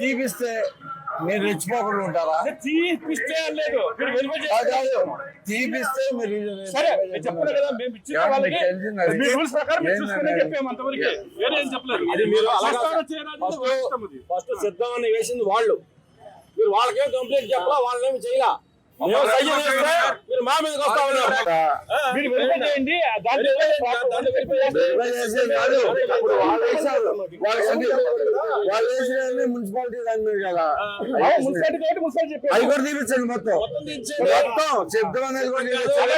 తీపిస్తే మీరు రెచ్చిపోకుండా ఉంటారా? తీపిస్తే లేదు. కాదు. తీపిస్తే మీరు సరే కదా మేము ఇచ్చిన వాళ్ళకి. మీ రూల్స్ ప్రకారం చూసుకునే? చెప్పాము అంతవరకు. వేరే ఏం చెప్పలేదు. అది. ఫస్ట్ సిద్ధం అని వేసింది వాళ్ళు. మీరు వాళ్ళకేం కంప్లైంట్ చెప్పలా? వాళ్ళేమి చేయలా? మీరు మా మీదకి వస్తా ఉన్నారు. మీరు దాంట్లో వాళ్ళు మున్సిపాలిటీ దాని మీద కదా. అవి కూడా తీపించండి మొత్తం. మొత్తం శబ్దం అనేది కూడా తీపించండి.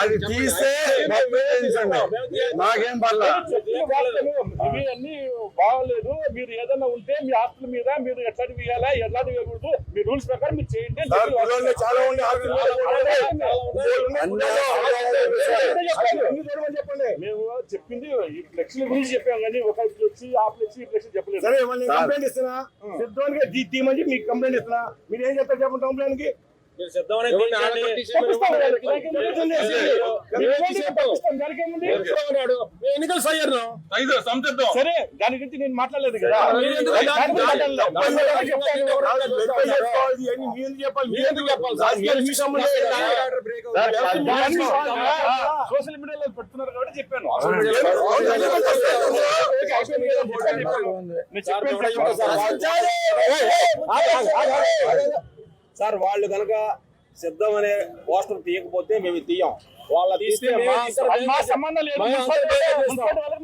అది తీస్తే నాకేం పర్లా? ఇవి అన్ని బాగలేదు. మీరు ఏదైనా ఉంటే మీ ఆస్తుల మీద మీరు ఎట్లాంటి వేయాలా ఎట్లాంటి వేయకూడదు మీ రూల్స్ ప్రకారం మీరు చేయండి చాలా ఉండే చెప్పండి. మేము చెప్పింది ఈ ఫ్లెక్సీల గురించి చెప్పాం కానీ ఒక ఫ్లెక్సీ ఆ ఫ్లెక్సీ ఈ ఫ్లెక్సీ చెప్పలేదు. సరే మళ్ళీ కంప్లైంట్ ఇస్తున్నా. సిద్ధంగా తీయమని మీకు కంప్లైంట్ ఇస్తున్నా. మీరు ఏం చెప్తారు చెప్పండి కంప్లైంట్కి? ఎన్నికలు సయ్యారు ఐదు సంసిద్ధం సరే దాని గురించి నేను మాట్లాడలేదు కదా. సోషల్ మీడియాలో పెడుతున్నారు కాబట్టి చెప్పాను చెప్పాను సార్ వాళ్ళు కనుక సిద్ధం అనే పోస్టర్ తీయకపోతే మేము తీయం. వాళ్ళ తీస్తే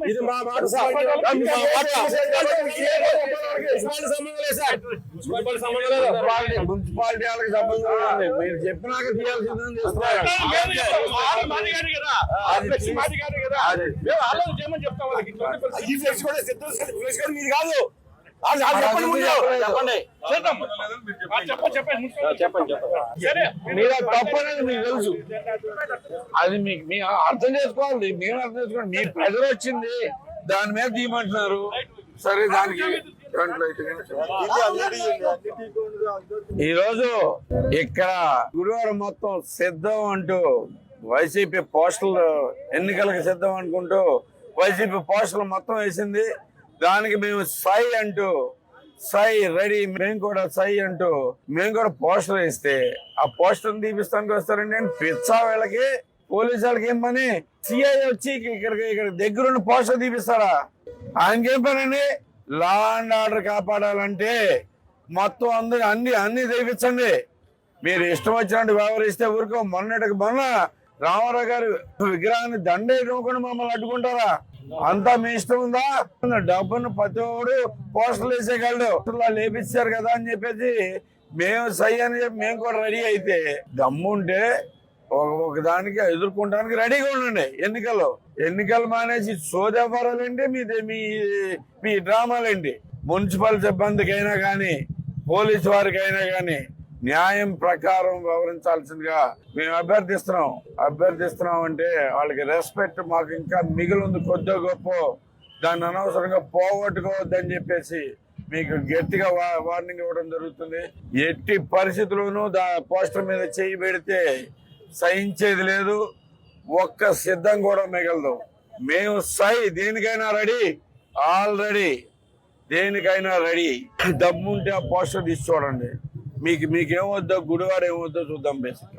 ఇది మా మాట వాళ్ళకి మున్సిపాలిటీ సంబంధం లేదు. మీరు చెప్పినాక చెప్తాం కాదు. మీరు తప్పు అనేది మీకు తెలుసు. అది మీకు మీ అర్థం చేసుకోవాలి. మేము అర్థం చేసుకోండి మీ ప్రజలు వచ్చింది. దాని మీద తీయమంటున్నారు సరే దానికి దాంట్లో అయితే ఈ రోజు ఇక్కడ గురువారం మొత్తం సిద్ధం అంటూ వైసీపీ పోస్టర్లు ఎన్నికలకు సిద్ధం అనుకుంటూ వైసీపీ పోస్టర్లు మొత్తం వేసింది. దానికి మేము సై అంటూ సై రెడీ మేము కూడా సై అంటూ మేము కూడా పోస్టర్ వేస్తే ఆ పోస్టర్ తీపిస్తానికి వస్తారండి. అని పిచ్చా వీళ్ళకి పోలీసు వాళ్ళకి ఏం పని సిఐ వచ్చి ఇక్కడికి ఇక్కడ దగ్గరున్న పోస్టర్ తీపిస్తారా? ఆయనకేం పని అండి లా అండ్ ఆర్డర్ కాపాడాలంటే మొత్తం అందరు అన్ని అన్ని తెప్పించండి. మీరు ఇష్టం వచ్చినట్టు వ్యవహరిస్తే ఊరుకో. మొన్నటికి మొన్న రామారావు గారు విగ్రహాన్ని దండ ఇవ్వకుండా మమ్మల్ని అడ్డుకుంటారా? అంతా మీ ఇష్టం ఉందా? డబ్బును ప్రతి ఒక్కడు పోస్టర్లు వేసేయగలడు. లేపించారు కదా అని చెప్పేసి మేము సై అని చెప్పి మేము కూడా రెడీ అయితే దమ్ముంటే ఒక ఒక దానికి ఎదుర్కొంటానికి రెడీగా ఉండండి. ఎన్నికల్లో ఎన్నికలు మానేసి సోదవ్వరాలండి మీ మీ మీ డ్రామాలండి మున్సిపల్ సిబ్బందికైనా కానీ పోలీసు వారికైనా కానీ న్యాయం ప్రకారం వ్యవహరించాల్సిందిగా మేము అభ్యర్థిస్తున్నాం. అభ్యర్థిస్తున్నాం అంటే వాళ్ళకి రెస్పెక్ట్ మాకు ఇంకా మిగిలింది కొద్దిగా గొప్ప. దాన్ని అనవసరంగా పోగొట్టుకోవద్దని చెప్పేసి మీకు గట్టిగా వా- వార్నింగ్ ఇవ్వడం జరుగుతుంది. ఎట్టి పరిస్థితుల్లోనూ దా పోస్టర్ మీద చేయి పెడితే సహించేది లేదు. ఒక్క సిద్ధం కూడా మిగలదు. మేము సై దేనికైనా రెడీ. ఆల్రెడీ దేనికైనా రెడీ. దమ్ముంటే ఆ పోస్టర్ తీసి చూడండి. మీకు మీకేమొద్దో గుడివారు ఏమొద్దో చూద్దాం బేసిక్